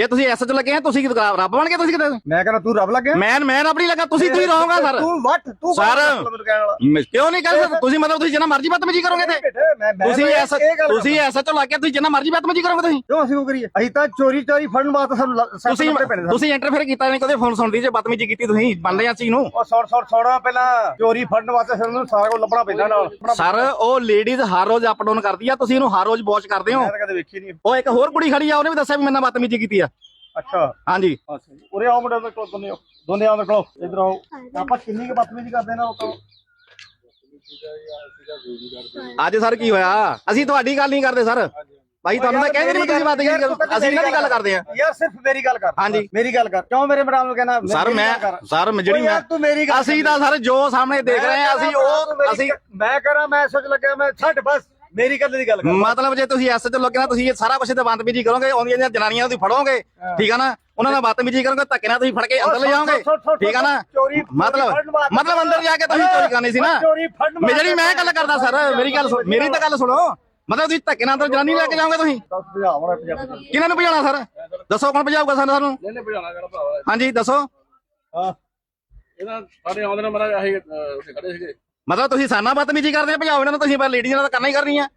ਇਹ ਤੁਸੀਂ ਐਸਐਚ ਲੱਗੇ ਆ ਤੁਸੀਂ ਕੀ ਰੱਬ ਬਣ ਕੇ ਤੁਸੀਂ ਕਿਤੇ? ਮੈਂ ਕਹਿੰਦਾ ਤੂੰ ਰੱਬ ਲੱਗਿਆ ਮੈਂ ਮੈਂ ਰੱਬ ਨਹੀਂ ਲੱਗਾ ਤੁਸੀਂ ਤੁਸੀਂ ਰਹੋਗਾ ਸਰ। ਤੂੰ ਵੱਟ ਤੂੰ ਸਰ। ਮੈਨੂੰ ਕਿਉਂ ਨਹੀਂ ਕਰ ਤੁਸੀਂ ਮਤਲਬ ਤੁਸੀਂ ਜਿੰਨਾ ਮਰਜ਼ੀ ਬਦਤਮੀਜੀ ਕਰੋਗੇ ਤੇ। ਤੁਸੀਂ ਐਸ ਤੁਸੀਂ ਐਸਐਚ ਲੱਗ ਤੁਸੀਂ ਜਿੰਨਾ ਮਰਜ਼ੀ ਬਦਤਮੀਜੀ ਕਰੋਗੇ ਤੁਸੀਂ। ਕਿਉਂ ਅਸੀਂ ਉਹ ਕਰੀਏ? ਅਸੀਂ ਤਾਂ ਚੋਰੀ ਚੋਰੀ ਫੜਨ ਵਾਸਤੇ ਸਾਨੂੰ ਤੁਸੀਂ। ਤੁਸੀਂ ਇੰਟਰਫੇਅਰ ਕੀਤਾ ਨਹੀਂ ਕਦੇ ਫੋਨ ਸੁਣਦੀ ਜੇ ਬਦਤਮੀਜੀ ਕੀਤੀ ਤੁਸੀਂ ਮੰਨਦੇ ਆ ਚੀਜ਼ ਨੂੰ। ਉਹ ਸੌੜ ਸੌੜ ਸੌੜਾ ਪਹਿਲਾਂ ਚੋਰੀ ਫੜਨ ਵਾਸਤੇ ਸਾਨੂੰ ਸਾਰਾ ਕੁਝ ਲੱਭਣਾ ਪੈਂਦਾ ਨਾਲ। ਸਰ ਉਹ ਲੇਡੀਜ਼ ਹਰ ਰੋਜ਼ ਅਪ ਡਾਊਨ ਕਰਦੀ ਆ ਤੁਸੀਂ ਇਹਨੂੰ ਹਰ ਰੋਜ਼ ਵਾਚ ਕਰਦੇ ਹੋ। ਮੈਂ ਕਦੇ ਵੇਖੀ ਨਹੀਂ ਉਹ ਇੱਕ ਹੋਰ ਕੁੜੀ ਖੜੀ ਆ ਉਹਨੇ ਵੀ ਦੱਸਿਆ ਵੀ ਮੇਰੇ ਨਾਲ ਬਦਤਮੀਜੀ ਕੀਤੀ ਆ। ਅੱਛਾ। ਹਾਂਜੀ। ਅੱਛਾ ਜੀ। ਉਰੇ ਆਓ ਮੁੰਡੇ ਕੋਲ ਦੋਨੇ ਆਓ। ਦੋਨੇ ਆਓ ਮੇਰੇ ਕੋਲ। ਇਧਰ ਆਓ। ਆਪਾਂ ਕਿੰਨੀ ਕੁ ਬਦਤਮੀਜ਼ੀ ਕਰਦੇ ਨਾ ਉਹ ਕਹੋ ਅੱਜ ਸਰ ਕੀ ਹੋਇਆ? ਅਸੀਂ ਤੁਹਾਡੀ ਗੱਲ ਨਹੀਂ ਕਰਦੇ ਸਰ। ਭਾਈ ਤੁਹਾਨੂੰ ਤਾਂ ਕਹਿੰਦੇ ਨਹੀਂ ਤੁਸੀਂ ਬਦਤਮੀਜੀ ਕਰੋ। ਅਸੀਂ ਇਹਨਾਂ ਦੀ ਗੱਲ ਕਰਦੇ ਆ ਯਾਰ ਸਿਰਫ ਮੇਰੀ ਗੱਲ ਕਰ। ਹਾਂਜੀ। ਮੇਰੀ ਗੱਲ ਕਰ। ਕਿਉਂ ਮੇਰੇ ਮੈਡਮ ਨੂੰ ਕਹਿਣਾ? ਸਰ ਮੈਂ ਕਰ। ਸਰ ਜਿਹੜੀ ਓ ਯਾਰ, ਤੂੰ ਮੇਰੀ ਗੱਲ ਮੈਂ ਅਸੀਂ ਤਾਂ ਸਰ ਜੋ ਸਾਹਮਣੇ ਦੇਖ ਰਹੇ ਆ ਅਸੀਂ ਉਹ ਅਸੀਂ ਮੈਂ ਕਰਾਂ ਮੈਂ ਸੋਚ ਲੱਗਿਆ ਮੈਂ ਛੱਡ ਬਸ। ਮੇਰੀ ਗੱਲ ਦੀ ਗੱਲ ਕਰ ਮਤਲਬ ਜੇ ਤੁਸੀਂ ਐਸ ਚ ਲੋਕੇ ਤੁਸੀਂ ਇਹ ਸਾਰਾ ਕੁਝ ਤੇ ਬਦਤਮੀਜੀ ਕਰੋਗੇ ਆਉਂਦੀਆਂ ਜਿਹੜੀਆਂ ਜਨਾਨੀਆਂ ਨੂੰ ਤੁਸੀਂ ਫੜੋਗੇ ਠੀਕ ਆ ਨਾ? ਉਹਨਾਂ ਨਾਲ ਬਦਤਮੀਜੀ ਕਰੋਗੇ ਧੱਕੇ ਨਾਲ ਤੁਸੀਂ ਫੜ ਕੇ ਅੰਦਰ ਲੈ ਜਾਓਗੇ ਠੀਕ ਆ ਨਾ? ਮਤਲਬ ਮਤਲਬ ਅੰਦਰ ਜਾ ਕੇ ਤੁਸੀਂ ਚੋਰੀ ਕਰਨੀ ਸੀ ਨਾ। ਮੈਂ ਜਿਹੜੀ ਮੈਂ ਗੱਲ ਕਰਦਾ ਸਰ ਮੇਰੀ ਗੱਲ ਸੁਣ- ਮੇਰੀ ਤਾਂ ਗੱਲ ਸੁਣੋ। ਮਤਲਬ ਤੁਸੀਂ ਧੱਕੇ ਨਾਲ ਅੰਦਰ ਜਨਾਨੀ ਲੈ ਕੇ ਜਾਓਗੇ ਤੁਸੀਂ? ਕਿਹਨਾਂ ਨੂੰ ਭਜਾਉਣਾ ਸਰ? ਦੱਸੋ ਕੌਣ ਭਜਾਊਗਾ ਸਾਨੂੰ ਸਾਨੂੰ? ਨਹੀਂ ਨਹੀਂ ਭਜਾਣਾ ਕਿਹੜਾ ਭਰਾਵਾ। ਹਾਂਜੀ ਦੱਸੋ। ਹਾਂ। ਇਹਨਾਂ ਸਾਡੇ ਆਉਂਦੇ ਨੇ ਮਰਾ ਅਸੀਂ ਅਹ, ਉੱਥੇ ਖੜੇ ਸੀਗੇ। ਮਤਲਬ ਤੁਸੀਂ ਸਾਨਾ ਬਦਤਮੀਜੀ ਕਰਦੇ ਆ, ਭਜਾਓ ਇਹਨਾਂ ਨੂੰ, ਤੁਸੀਂ ਪਰ ਲੇਡੀਜ਼ ਨਾਲ ਤਾਂ ਕਰਨਾ ਹੀ ਕਰਨੀ ਆ।